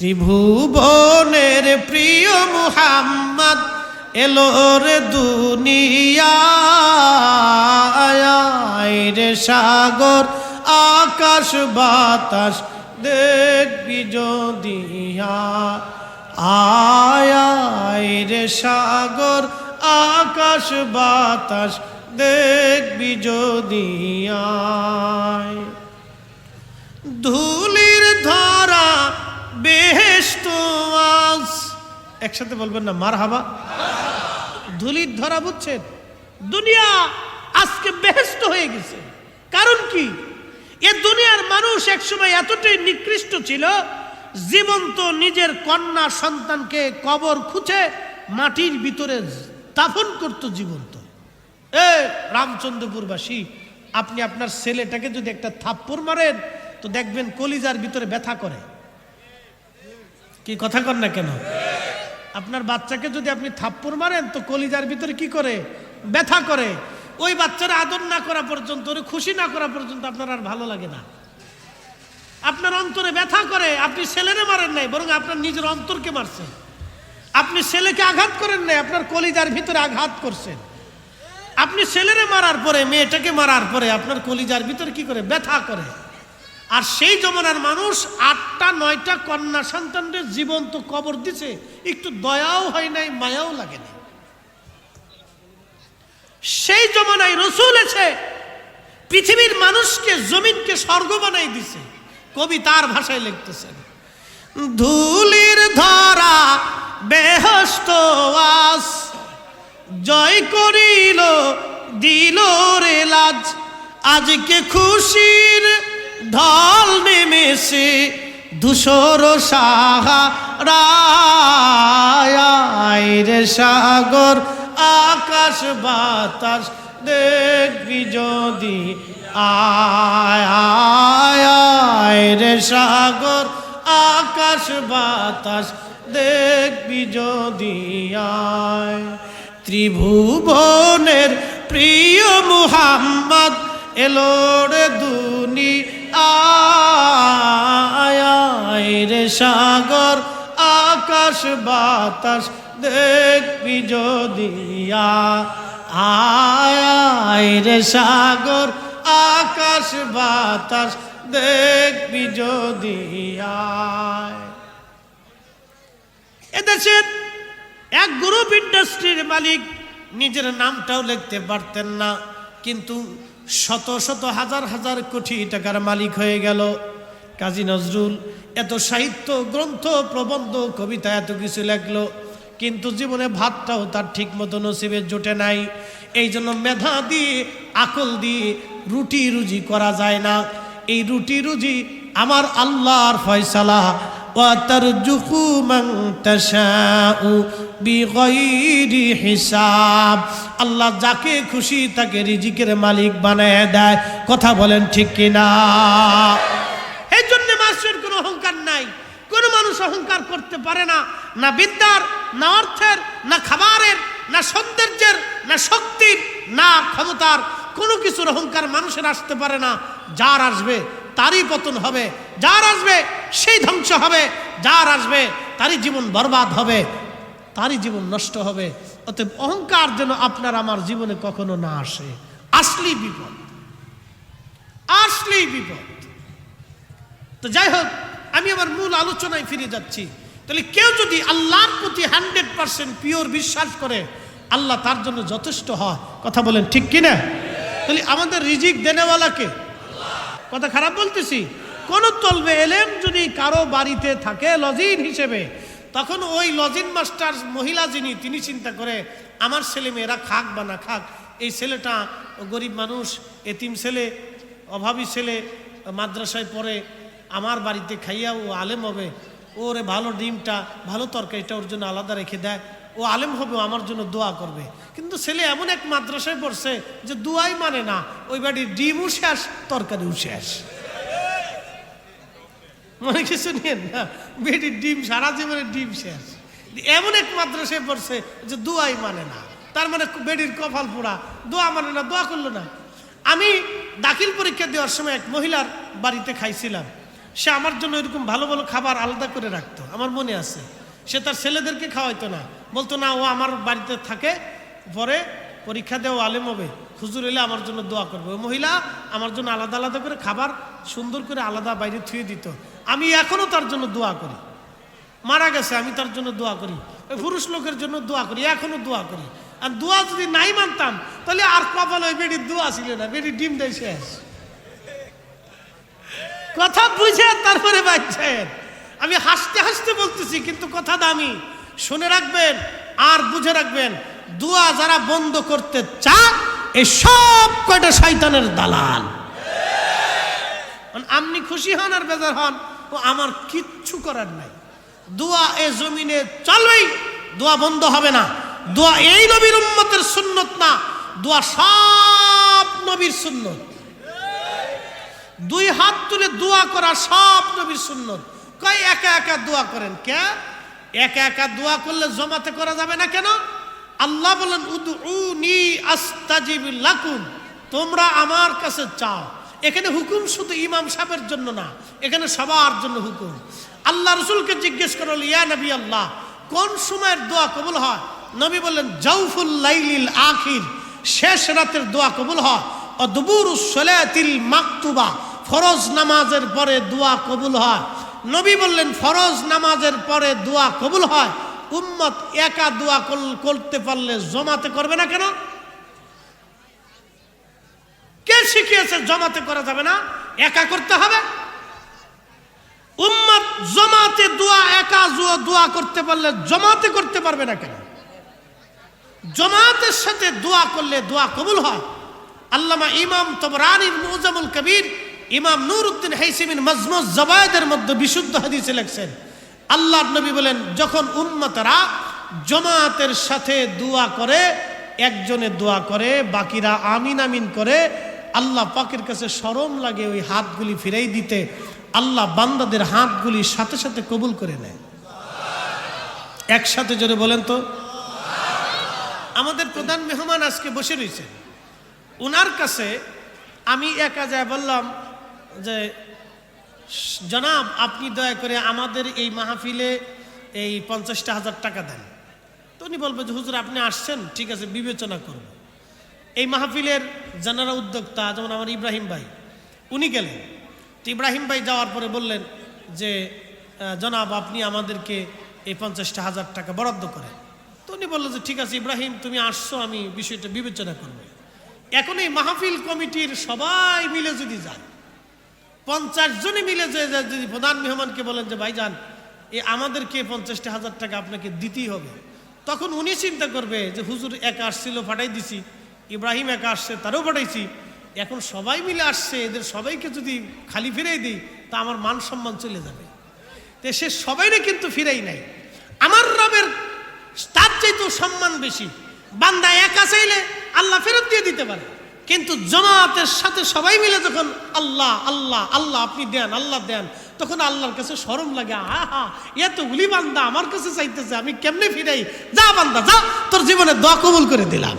ত্রিভুবনের প্রিয় মুহাম্মদ এলো রে দুনিয়ায় রে সাগর, আকাশ, বাতাস, দেখবি যদিয়া আয় রে সাগর, আকাশ, বাতাস, দেখবি যদিয়ায় ধুলির ধরা বেহেস্ত আজ। একসাথে বলবেন না মার হাবা ধুলির ধরা বুঝছেন? দুনিয়া আজকে বেহেস্ত হয়ে গেছে। কারণ কি? এ দুনিয়ার মানুষ একসময় এতটাই নিকৃষ্ট ছিল, জীবন্ত নিজের কন্যা সন্তানকে কবর খুঁজে মাটির ভিতরে দাফন করত জীবন্ত। এ, রামচন্দ্রপুরবাসী, আপনি আপনার ছেলেটাকে যদি একটা থাপ্পড় মারেন, তো দেখবেন কলিজার ভিতরে ব্যথা করে। কি কথা কর না কেন? আপনার বাচ্চাকে যদি আপনি থাপ্পড় মারেন, তো কলিজার ভিতরে কি করে? ব্যথা করে। ওই বাচ্চারা আদর না করা পর্যন্ত, ওরে খুশি না করা পর্যন্ত আপনার আর ভালো লাগে না। আপনার অন্তরে ব্যথা করে, আপনি ছেলেরে মারেন নাই, বরং আপনার নিজের অন্তরকে মারছেন আপনি ছেলেকে আঘাত করেন নাই, আপনার কলিজার ভিতরে আঘাত করছেন। আপনি ছেলেরে মারার পরে, মেয়েটাকে মারার পরে আপনার কলিজার ভিতরে কি করে? ব্যথা করে। আর সেই জমানার মানুষ আটটা, নয়টা কন্যা সন্তানদের জীবন্ত কবর দিছে। একটু দয়াও হয় নাই, মায়াও লাগে নাই। সেই জমানায় রসুল এসে পৃথিবীর মানুষকে, জমিনকে স্বর্গ বানাই দিছে। কবি তার ভাষায় লিখতেছেন, ধুলির ধরা বেহস্ত আস, জয় করিল, দিল রে লাজ। আজকে খুশির ঢল নেমেছে ধূসর সাহারায়। সাগর, আকাশ বাতাস দেখবি যদি। আয় সাগর, আকাশ বাতাস দেখবি যদি। আয়, ত্রিভুবনের প্রিয় মুহাম্মদ এলোর রে সাগর, আকাশ, বাতাস, দেখবি যদিয়া আয় রে সাগর, আকাশ, বাতাস, দেখবি যদিয়া এদেশের এক গ্রুপ ইন্ডাস্ট্রির মালিক নিজের নামটাও লিখতে পারতেন না, কিন্তু শত শত, হাজার হাজার কোটি টাকার মালিক হয়ে গেল। কাজী নজরুল এত সাহিত্য গ্রন্থ প্রবন্ধ কবিতা এত কিছু লেখলো কিন্তু জীবনে ভাতটাও তার ঠিক মতো নসিবে জোটে নাই এই জন্য মেধা দিয়ে আকল দিয়ে রুটি রুজি করা যায় না এই রুটি রুজি আমার আল্লাহর ফয়সালা وترزق من تشاء بغير হিসাব আল্লাহ যাকে খুশি তাকে রিজিকের মালিক বানায় দেয় কথা বলেন ঠিক কিনা করতে পারে না না বিদ্যার, না অর্থের, না খাবারের, না সৌন্দর্যের, না শক্তির, না ক্ষমতার, কোনো কিছুর অহংকার মানুষের আসতে পারে না। যার আসবে, তারই পতন হবে। যার আসবে, সেই ধ্বংস হবে। যার আসবে, তারই জীবন বরবাদ হবে। তারই জীবন নষ্ট হবে। অতএব অহংকার যেন আপনার আমার জীবনে কখনো না আসে। আসলেই বিপদ। আসলেই বিপদ। তো যাই হোক, আমি আমার মূল আলোচনায় ফিরে যাচ্ছি। তাহলে কেউ যদি আল্লাহর প্রতি হান্ড্রেড পার্সেন্ট পিওর বিশ্বাস করে, আল্লাহ তার জন্য যথেষ্ট হয়। কথা বলেন ঠিক কিনা? তাহলে আমাদের রিজিক দেনেওয়ালাকে? কথা খারাপ বলতেছি? কোন তলবে এলেম যদি কারও বাড়িতে থাকে লজিন হিসেবে, তখন ওই লজিন মাস্টার মহিলা যিনি, তিনি চিন্তা করে, আমার ছেলে মেয়েরা খাক বা না খাক, এই ছেলেটা গরিব মানুষ, এতিম ছেলে, অভাবী ছেলে, মাদ্রাসায় পড়ে, আমার বাড়িতে খাইয়া ও আলেম হবে ওরে ভালো ডিমটা, ভালো তরকারিটা ওর জন্য আলাদা রেখে দেয়। ও আলেম হবে আমার জন্য দোয়া করবে। কিন্তু ছেলে এমন এক মাদ্রাসায় পড়ছে যে দোয়াই মানে না, ওই বাড়ির ডিমও শেষ, তরকারিও শেষ। মনে কিছু নিয়েন না, বেটির ডিম, সারা জীবনের ডিম শেষ। এমন এক মাদ্রাসায় পড়ছে যে দোয়াই মানে না, তার মানে বেডির কপাল পোড়া, দোয়া মানে না, দোয়া করল না। আমি দাখিল পরীক্ষা দেওয়ার সময় এক মহিলার বাড়িতে খাইছিলাম। সে আমার জন্য এরকম ভালো ভালো খাবার আলাদা করে রাখতো, আমার মনে আছে। সে তার ছেলেদেরকে খাওয়াইতো না। বলতো, না, ও আমার বাড়িতে থাকে, পরে পরীক্ষা দেওয়া আলেম হবে। হুজুর এলে আমার জন্য দোয়া করবে। ওই মহিলা আমার জন্য আলাদা আলাদা করে খাবার সুন্দর করে আলাদা বাইরে থুয়ে দিত। আমি এখনও তার জন্য দোয়া করি। মারা গেছে, আমি তার জন্য দোয়া করি। ওই পুরুষ লোকের জন্য দোয়া করি এখনও দোয়া করি। আর দোয়া যদি নাই মানতাম, তাহলে আর কপাল ওই বেডির দোয়া ছিল না বেড়ি ডিম দেয় শেষ। কথা বুঝে তারপরে বাচ্চায়ের আমি হাসতে হাসতে বলতেছি, কিন্তু কথা দামি। শুনে রাখবেন আর বুঝে রাখবেন, দুয়া যারা বন্ধ করতে চান এই সব কয়টা শয়তানের দালাল। আপনি খুশি হন আর বেজার হন, ও আমার কিচ্ছু করার নাই। দোয়া এ জমিনে চলবেই, দোয়া বন্ধ হবে না। দোয়া এই নবীর উম্মতের সুন্নত না, দোয়া সব নবীর সুন্নত। দুই হাত তুলে দোয়া করা সব নবীর সুন্নত। কয়, একা একা দোয়া করেন কে? একা একা দোয়া করলে জমাতে করা যাবে না কেন? আল্লাহ বলেন, উদউনি আস্তাজিব লাকুম। তোমরা আমার কাছে চাও। এখানে হুকুম শুধু ইমাম সাহেবের জন্য না, এখানে সবার জন্য হুকুম। আল্লাহ রসুলকে জিজ্ঞেস করল, ইয়া নবী আল্লাহ, কোন সময়ের দোয়া কবুল হয়? নবী বললেন, জাউফুল লাইলিল আখির, শেষ রাতের দোয়া কবুল হয়। অদবুর সলাতিল মাকতুবা। ফরজ নামাজের পরে দোয়া কবুল হয়। নবী বললেন, ফরজ নামাজের পরে দোয়া কবুল হয়। উম্মত একা দোয়া করতে পারলে জমাতে করবে না কেন? কে শিখিয়েছে জমাতে করা যাবে না? একা করতে হবে। উম্মত জমাতে দোয়া, একা জুয়া দোয়া করতে পারলে জমাতে করতে পারবে না কেন? জমাতের সাথে দোয়া করলে দোয়া কবুল হয়। আল্লামা ইমাম তবরানির মুজামুল কবির ইমাম নুরউদ্দিন হাইসিমিন মজমুজ জবায়েদের মধ্যে বিশুদ্ধ হাদিসে লেখছেন, আল্লাহর নবী বলেন, যখন উম্মতরা জমাতের সাথে দোয়া করে, একজনে দোয়া করে, বাকিরা আমিন আমিন করে, আল্লাহ পাকের কাছে সরম লাগে ওই হাতগুলি ফিরাই দিতে, আল্লাহ বান্দাদের হাতগুলি সাথে সাথে কবুল করে নেয়। একসাথে জোরে বলেন তো। আমাদের প্রধান মেহমান আজকে বসে রয়েছে ওনার কাছে আমি একা যায় বললাম যে জনাব, আপনি দয়া করে আমাদের এই মাহফিলে এই পঞ্চাশটা হাজার টাকা দেন। তো উনি বলবে যে, হুজুর, আপনি আসছেন? ঠিক আছে, বিবেচনা করব। এই মাহফিলের যারা উদ্যোক্তা, যেমন আমার ইব্রাহিম ভাই, উনি গেলেন। তো ইব্রাহিম ভাই যাওয়ার পরে বললেন যে জনাব, আপনি আমাদেরকে এই পঞ্চাশটা হাজার টাকা বরাদ্দ করেন। তো উনি বললেন যে, ঠিক আছে, ইব্রাহিম, তুমি আসছো, আমি বিষয়টা বিবেচনা করব। এখন এই মাহফিল কমিটির সবাই মিলে যদি যায় পঞ্চাশ জনে মিলে যে যদি প্রধান মেহমানকে বলেন যে, ভাইজান, এ আমাদেরকে পঞ্চাশটা হাজার টাকা আপনাকে দিতেই হবে। তখন উনি চিন্তা করবে যে, হুজুর, একা আসছিল ফাটাই দিছি। ইব্রাহিম একা আসছে, তারও ফাটাইছি এখন সবাই মিলে আসছে, এদের সবাইকে যদি খালি ফিরাই দিই, তা আমার মান সম্মান চলে যাবে। তো সে সবাইরে কিন্তু ফিরাই নাই। আমার রবের তার চাইতেও সম্মান বেশি। বান্দা একা চাইলে আল্লাহ ফেরত দিয়ে দিতে পারে। কিন্তু জমাতের সাথে সবাই মিলে যখন আল্লাহ আল্লাহ আল্লাহ আপনি দেন, আল্লাহ দেন, তখন আল্লাহর কাছে সরম লাগে, আহা এতগুলি বান্দা আমার কাছে চাইতেছে, আমি কেমনে ফিরাই? যা বান্দা, যা, তোর জীবনে দোয়া কবুল করে দিলাম।